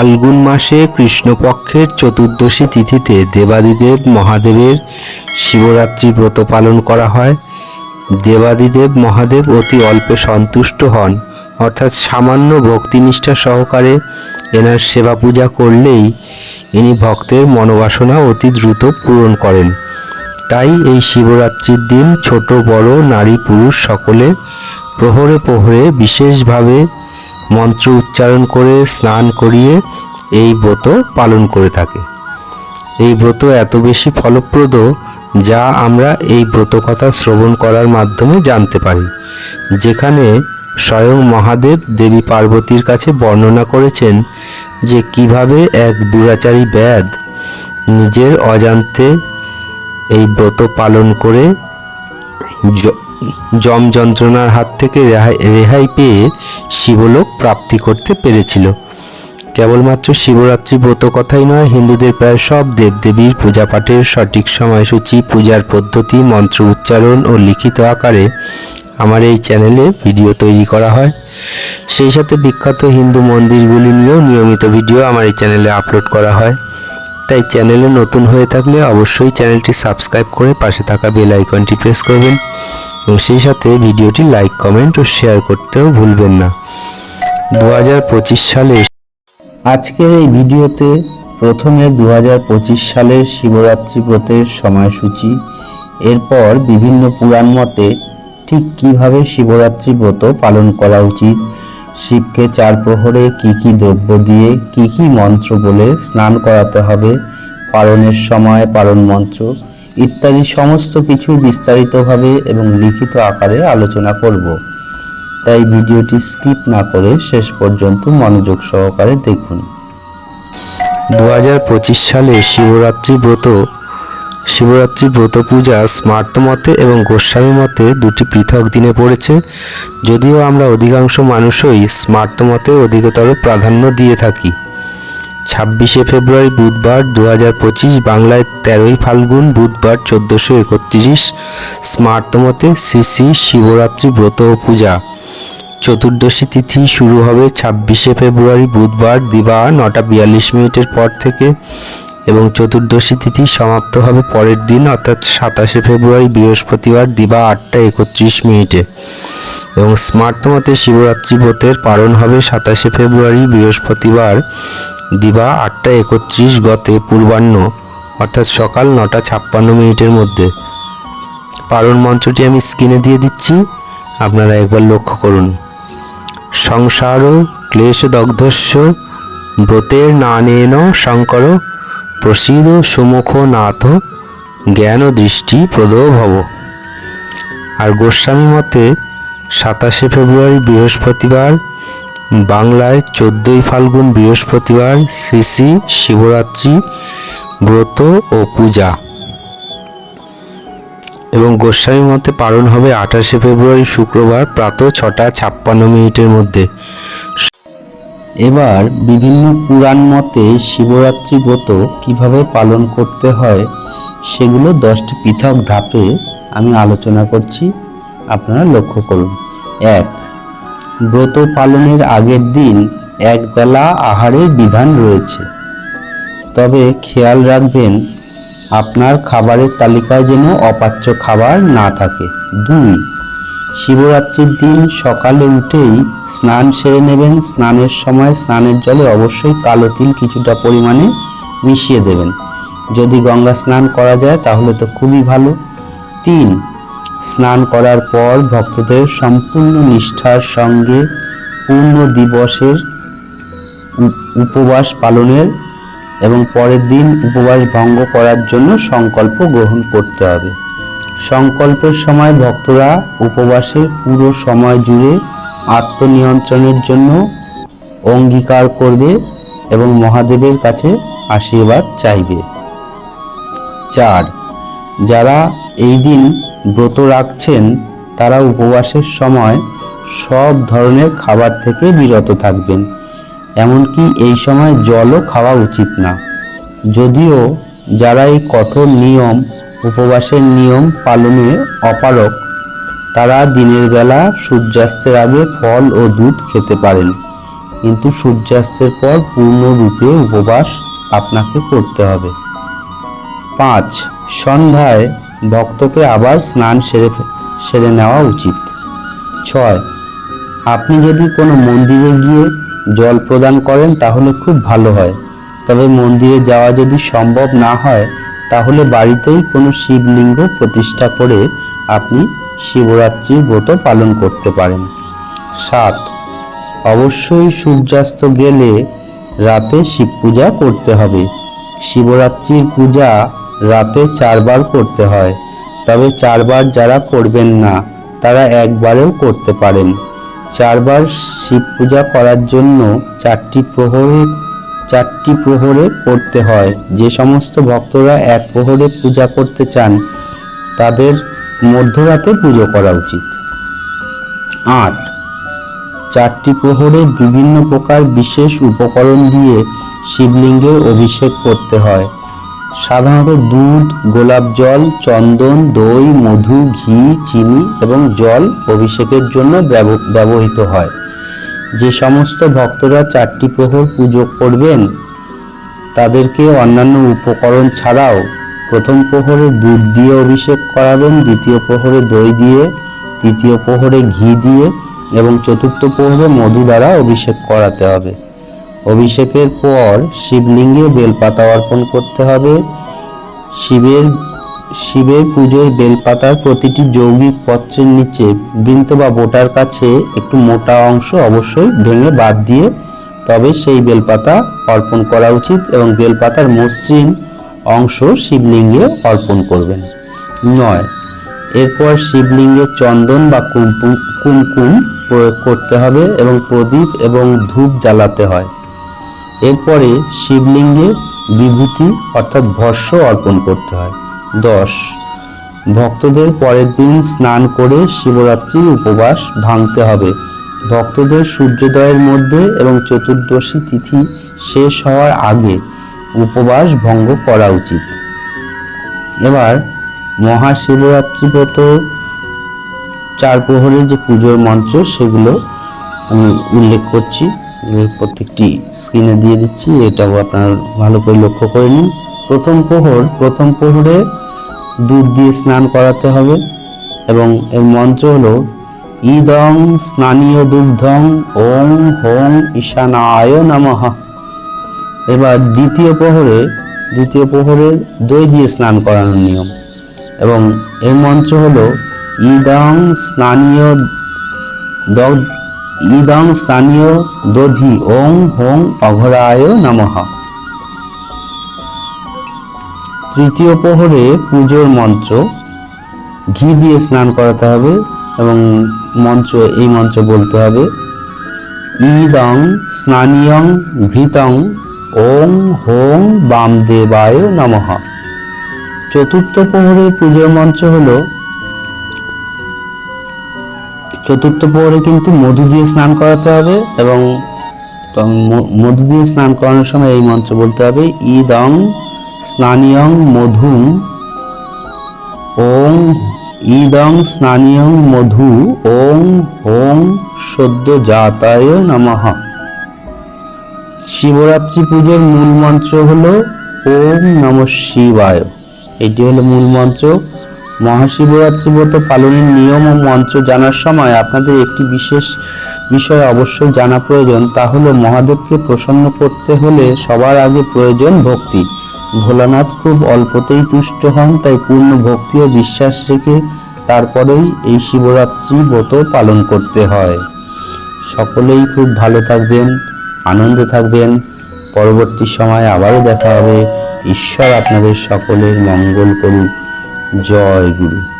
ফাল্গুন মাসে কৃষ্ণপক্ষের চতুর্দশী তিথিতে দেবাদিদেব মহাদেবের শিবরাত্রি ব্রত পালন করা হয়। দেবাদিদেব মহাদেব অতি অল্পে সন্তুষ্ট হন, অর্থাৎ সামান্য ভক্তিনিষ্ঠা সহকারে এনার সেবা পূজা করলেই ইনি ভক্তের মনোবাসনা অতি দ্রুত পূরণ করেন। তাই এই শিবরাত্রির দিন ছোট বড় নারী পুরুষ সকলে প্রহরে প্রহরে বিশেষভাবে মন্ত্র উচ্চারণ করে স্নান করিয়ে এই ব্রত পালন করে থাকে। এই ব্রত এত বেশি ফলপ্রদ যা আমরা এই ব্রত কথা শ্রবণ করার মাধ্যমে জানতে পারি। যেখানে স্বয়ং মহাদেব দেবী পার্বতীর কাছে বর্ণনা করেছেন যে কীভাবে এক দুরাচারী ব্যাধ নিজের অজান্তে এই ব্রত পালন করে যম যন্ত্রণার হাত থেকে রেহাই রেহাই পেয়ে শিবলোক প্রাপ্তি করতে পেরেছিল। কেবলমাত্র শিবরাত্রি ব্রত কথাই নয়, হিন্দুদের প্রায় সব দেবদেবীর পূজা পাঠের সঠিক সময়সূচি, পূজার পদ্ধতি, মন্ত্র উচ্চারণ ও লিখিত আকারে আমার এই চ্যানেলে ভিডিও তৈরি করা হয়। সেই সাথে বিখ্যাত হিন্দু মন্দিরগুলি নিয়েও নিয়মিত ভিডিও আমার এই চ্যানেলে আপলোড করা হয়। তাই চ্যানেলে নতুন হয়ে থাকলে অবশ্যই চ্যানেলটি সাবস্ক্রাইব করে পাশে থাকা বেল আইকনটি প্রেস করবেন। এবং সেই সাথে ভিডিওটি লাইক, কমেন্ট ও শেয়ার করতেও ভুলবেন না। দু হাজার পঁচিশ সালে আজকের এই ভিডিওতে প্রথমে দু হাজার পঁচিশ সালের শিবরাত্রি ব্রতের সময়সূচি, এরপর বিভিন্ন পুরাণ মতে ঠিক কীভাবে শিবরাত্রি ব্রত পালন করা উচিত শিবকে চার প্রহরে কি কি দ্রব্য দিয়ে, কি কি মন্ত্র বলে স্নান করাতে হবে, পালনের সময় পালন মন্ত্র ইত্যাদি সমস্ত কিছু বিস্তারিতভাবে এবং লিখিত আকারে আলোচনা করব। তাই ভিডিওটি স্কিপ না করে শেষ পর্যন্ত মনোযোগ সহকারে দেখুন। দু হাজার পঁচিশ সালে শিবরাত্রি ব্রত শিবরাত্রি ব্রত পূজা স্মার্ত মতে এবং গোস্বামী মতে দুটি পৃথক দিনে পড়েছে। যদিও আমরা অধিকাংশ মানুষই স্মার্ত মতে অধিকতর প্রাধান্য দিয়ে থাকি। ছাব্বিশে ফেব্রুয়ারি বুধবার দু হাজার পঁচিশ বাংলায় তেরোই ফাল্গুন বুধবার চোদ্দোশো একত্রিশ। স্মার্ত মতে শ্রী শ্রী শিবরাত্রি ব্রত ও পূজা। চতুর্দশী তিথি শুরু হবে ছাব্বিশে ফেব্রুয়ারি বুধবার দিবা নটা বিয়াল্লিশ মিনিটের পর থেকে। এবং চতুর্দশী তিথি সমাপ্ত হবে পরের দিন, অর্থাৎ সাতাশে ফেব্রুয়ারি, বৃহস্পতিবার, দিবা আটটা একত্রিশ মিনিটে। এবং স্মার্ট মতে শিবরাত্রি ব্রতের পালন হবে সাতাশে ফেব্রুয়ারি, বৃহস্পতিবার, দিবা আটটা একত্রিশ গতে পূর্বাহ্ন, অর্থাৎ সকাল নটা ছাপ্পান্ন মিনিটের মধ্যে। পালন মন্ত্রটি আমি স্ক্রিনে দিয়ে দিচ্ছি, আপনারা একবার লক্ষ্য করুন। সংসার, ক্লেশদগ্ধস্য, ব্রতের না নেন শঙ্কর প্রসিদ সুমুখ নাথ জ্ঞান দৃষ্টি প্রদ ভব আর গোস্বামী মতে, সাতাশে ফেব্রুয়ারি বৃহস্পতিবার, বাংলায় চোদ্দই ফাল্গুন বৃহস্পতিবার শ্রী শ্রী শিবরাত্রি ব্রত ও পূজা। এবং গোস্বামী মতে পালন হবে আঠাশে ফেব্রুয়ারি শুক্রবার প্রাত ছটা ছাপ্পান্ন মিনিটের মধ্যে। এবার বিভিন্ন পুরাণ মতে শিবরাত্রি ব্রত কীভাবে পালন করতে হয়, সেগুলো দশটি পৃথক ধাপে আমি আলোচনা করছি। আপনারা লক্ষ্য করুন। এক, ব্রত পালনের আগের দিন এক বেলা আহারের বিধান রয়েছে। তবে খেয়াল রাখবেন, আপনার খাবারের তালিকায় যেন অপাচ্য খাবার না থাকে। দুই শিবরাত্রির দিন সকালে উঠেই স্নান সেরে নেবেন। স্নানের সময় স্নানের জলে অবশ্যই কালো তিল কিছুটা পরিমাণে মিশিয়ে দেবেন। যদি গঙ্গা স্নান করা যায় তাহলে তো খুবই ভালো। তিন, স্নান করার পর ভক্তদের সম্পূর্ণ নিষ্ঠার সঙ্গে পূর্ণ দিবসের উপবাস পালনের এবং পরের দিন উপবাস ভঙ্গ করার জন্য সংকল্প গ্রহণ করতে হবে। সংকল্পের সময় ভক্তরা উপবাসের পুরো সময় জুড়ে আত্মনিয়ন্ত্রণের জন্য অঙ্গীকার করবে এবং মহাদেবের কাছে আশীর্বাদ চাইবে। চার, যারা এই দিন ব্রত রাখছেন, তারা উপবাসের সময় সব ধরনের খাবার থেকে বিরত থাকবেন। এমনকি এই সময় জলও খাওয়া উচিত না। যদিও যারা এই কঠোর নিয়ম উপবাসের নিয়ম পালনে অপারক তারা দিনের বেলা সূর্যাস্তের আগে ফল ও দুধ খেতে পারেন। কিন্তু সূর্যাস্তের পর পূর্ণরূপে উপবাস আপনাকে করতে হবে। পাঁচ, সন্ধ্যায় ভক্তকে আবার স্নান সেরে সেরে নেওয়া উচিত। ছয়, আপনি যদি কোনো মন্দিরে গিয়ে জল প্রদান করেন তাহলে খুব ভালো হয়। তবে মন্দিরে যাওয়া যদি সম্ভব না হয় তাহলে বাড়িতেই কোনো শিবলিঙ্গ প্রতিষ্ঠা করে আপনি শিবরাত্রির ব্রত পালন করতে পারেন। সাত, অবশ্যই সূর্যাস্ত গেলে রাতে শিব পূজা করতে হবে। শিবরাত্রির পূজা রাতে চারবার করতে হয়, তবে চারবার যারা করবেন না, তারা একবারেও করতে পারেন। চারবার শিব পূজা করার জন্য চারটি প্রহরে চারটি প্রহরে করতে হয়। যে সমস্ত ভক্তরা এক প্রহরে পূজা করতে চান, তাদের মধ্যরাতে পুজো করা উচিত। আট। চারটি প্রহরে বিভিন্ন প্রকার বিশেষ উপকরণ দিয়ে শিবলিঙ্গের অভিষেক করতে হয়। সাধারণত দুধ, গোলাপ জল, চন্দন, দই, মধু, ঘি, চিনি এবং জল অভিষেকের জন্য ব্যবহৃত হয়। যে সমস্ত ভক্তরা চারটি প্রহর পুজো করবেন, তাদেরকে অন্যান্য উপকরণ ছাড়াও প্রথম প্রহরে দুধ দিয়ে অভিষেক করাবেন, দ্বিতীয় প্রহরে দই দিয়ে, তৃতীয় প্রহরে ঘি দিয়ে এবং চতুর্থ প্রহরে মধু দ্বারা অভিষেক করাতে হবে। অভিষেকের পর শিবলিঙ্গে বেলপাতা অর্পণ করতে হবে। শিবের শিবের পুজোর বেলপাতার প্রতিটি যৌগিক পত্রের নিচে বৃন্ত বা বোটার কাছে একটু মোটা অংশ অবশ্যই ভেঙে বাদ দিয়ে তবে সেই বেলপাতা অর্পণ করা উচিত এবং বেলপাতার মসৃণ অংশ শিবলিঙ্গে অর্পণ করবেন। নয়, এরপর শিবলিঙ্গে চন্দন বা কুমকুম কুমকুম প্রয়োগ করতে হবে এবং প্রদীপ এবং ধূপ জ্বালাতে হয়। এরপরে শিবলিঙ্গে বিভূতি অর্থাৎ ভস্য অর্পণ করতে হয়। দশ। ভক্তদের পরের দিন স্নান করে শিবরাত্রির উপবাস ভাঙতে হবে। ভক্তদের সূর্যোদয়ের মধ্যে এবং চতুর্দশী তিথি শেষ হওয়ার আগে উপবাস ভঙ্গ করা উচিত। এবার মহাশিবরাত্রি ব্রত চার প্রহরের যে পুজোর মন্ত্র সেগুলো আমি উল্লেখ করছি। প্রত্যেকটি স্ক্রিনে দিয়ে দিচ্ছি। এটাও আপনারা ভালো করে লক্ষ্য করে নিন। প্রথম প্রহর, প্রথম প্রহরে দুধ দিয়ে স্নান করাতে হবে এবং এর মন্ত্র হলো ইদং স্নানীয় দুগ্ধং ওং হোং ঈশানায় নমঃ। এবার দ্বিতীয় প্রহরে দ্বিতীয় প্রহরে দই দিয়ে স্নান করানোর নিয়ম এবং এর মন্ত্র হলো ইদং স্নানীয় ইদং স্থানীয় দধি ওং হোং অঘরায় নমঃ। তৃতীয় প্রহরে পুজোর মঞ্চ। ঘি দিয়ে স্নান করাতে হবে এবং মঞ্চ, এই মঞ্চ বলতে হবে। ইদং স্নানীয়ং ভৃতং ওং হোং বামদেবায় নমঃ। চতুর্থ প্রহরে পুজোর মঞ্চ হল। চতুর্থ প্রহরে কিন্তু মধু দিয়ে স্নান করাতে হবে এবং মধু দিয়ে স্নান করানোর সময় এই মন্ত্র বলতে হবে। ইদং স্নানীয়ং মধুম ওং ইদং স্নানীয়ং মধু। ওং ওং সদ্য জাতায় নমঃ। শিবরাত্রি পুজোর মূল মন্ত্র হলো ওম নম শিবায়। এটি হলো মূল মন্ত্র। মহাশিবরাত্রি ব্রত পালনের নিয়ম ও মন্ত্র জানার সময় আপনাদের একটি বিশেষ বিষয় অবশ্যই জানা প্রয়োজন। তা হলো মহাদেবকে প্রসন্ন করতে হলে সবার আগে প্রয়োজন ভক্তি। ভোলানাথ খুব অল্পতেই তুষ্ট হন, তাই পূর্ণ ভক্তি ও বিশ্বাস রেখে তারপরেই এই শিবরাত্রি ব্রত পালন করতে হয়। সকলেই খুব ভালো থাকবেন, আনন্দে থাকবেন। পরবর্তী সময় আবারও দেখা হবে। ঈশ্বর আপনাদের সকলের মঙ্গল করুক। জয় গুরু।